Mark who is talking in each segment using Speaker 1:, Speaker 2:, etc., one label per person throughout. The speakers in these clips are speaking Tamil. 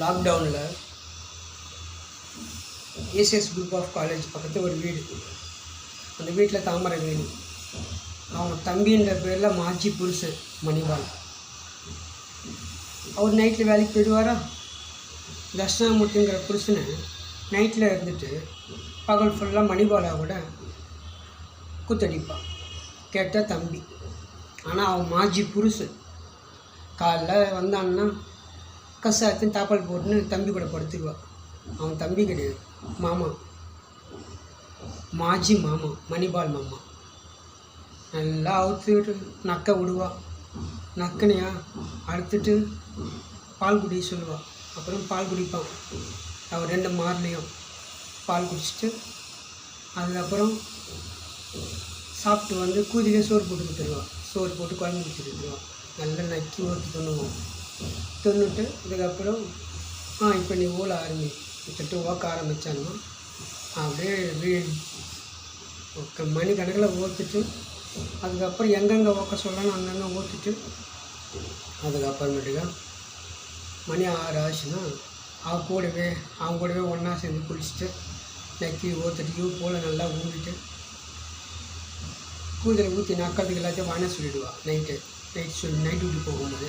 Speaker 1: லாக்டவுனில் ஏசிஎஸ் குரூப் ஆஃப் காலேஜ் பக்கத்து ஒரு வீடு. அந்த வீட்டில் தாமரை வேணி அவங்க தம்பின்ற பேரில் மாஜி புருஷு மணிபால் அவர் நைட்டில் வேலைக்கு போயிடுவாரா? தட்சிணாமூர்த்திங்கிற புருஷனை நைட்டில் இருந்துட்டு பகல் ஃபுல்லாக மணிபாலா கூட குத்தடிப்பான். கேட்டால் தம்பி. ஆனால் அவன் மாஜி புருஷன். காலைல வந்தான்னா கசாத்தையும் தாப்பால் போட்டுன்னு தம்பி கூட படுத்துக்குவான் அவன் தம்பி கிடையாது. மாமா. மாஜி மாமா. மணிபால் மாமா. நல்லா அவுத்து விட்டு நக்கை விடுவா. நக்கனையா? அறுத்துட்டு பால் குடி சொல்லுவாள் அப்புறம் பால் குடிப்பான். அவன் ரெண்டு மார்லேயும் பால் குடிச்சிட்டு அதுக்கப்புறம் சாப்பிட்டு வந்து கூதிலே சோறு போட்டு கொடுத்துருவான் சோறு போட்டு குழம்பு கொடுத்துருவா நல்லா நக்கி ஊற்றி பண்ணுவோம் தின்னுட்டு இதுக்கப்புறம் ஆ இப்போ நீ ஊழ ஆரம்பி சொல்லிட்டு ஓக்க ஆரம்பித்தான்னா அப்படியே வீ மணிக்கணக்கில் மணி கணக்கில் ஓத்துட்டு அதுக்கப்புறம் எங்கெங்கே ஓக்க சொல்லணும் அங்கங்கே ஓத்துட்டு அதுக்கப்புறமேட்டுக்கா மணி ஆறு ஆச்சுன்னா அவ கூடவே அவங்க கூடவே ஒன்றா சேர்ந்து குளிச்சுட்டு நக்கி ஓத்துட்டு யூ போல் நல்லா ஊண்டிட்டு கூதிரை ஊற்றி நக்கிறதுக்கு எல்லாத்தையும் வாங்க சொல்லிடுவா நைட்டு நைட் சொல்லி நைட் டியூட்டி போகும்போது.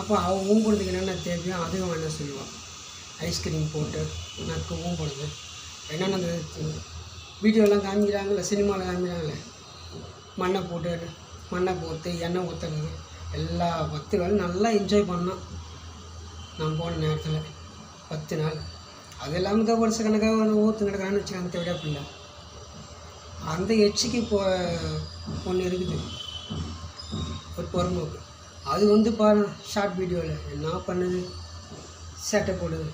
Speaker 1: அப்போ அவள் ஊம்புறதுக்கு என்னென்ன தேவையோ அதுவும் என்ன சொல்லுவாள் ஐஸ்கிரீம் போட்டு நக்கு ஊம்புறது. என்னென்ன அந்த வீடியோலாம் காமிக்கிறாங்கல்ல சினிமாவில் காமிக்கிறாங்களே மண்ணை போட்டு மண்ணை போட்டு எண்ணெய் ஊற்றுறது எல்லா பத்து வேலை நல்லா என்ஜாய் பண்ணோம் நான் போன நேரத்தில் பத்து நாள். அது இல்லாமல் தான் வருஷ கணக்காக ஊற்று கிடக்கிறான்னு வச்சுக்காங்க தேவையா பிள்ளை அந்த எச்சிக்கு இப்போ ஒன்று இருக்குது. ஒரு பொறும்போக்கு அது வந்து பாரு ஷார்ட் வீடியோவில் என்ன பண்ணுது? சேட்டை போடுது.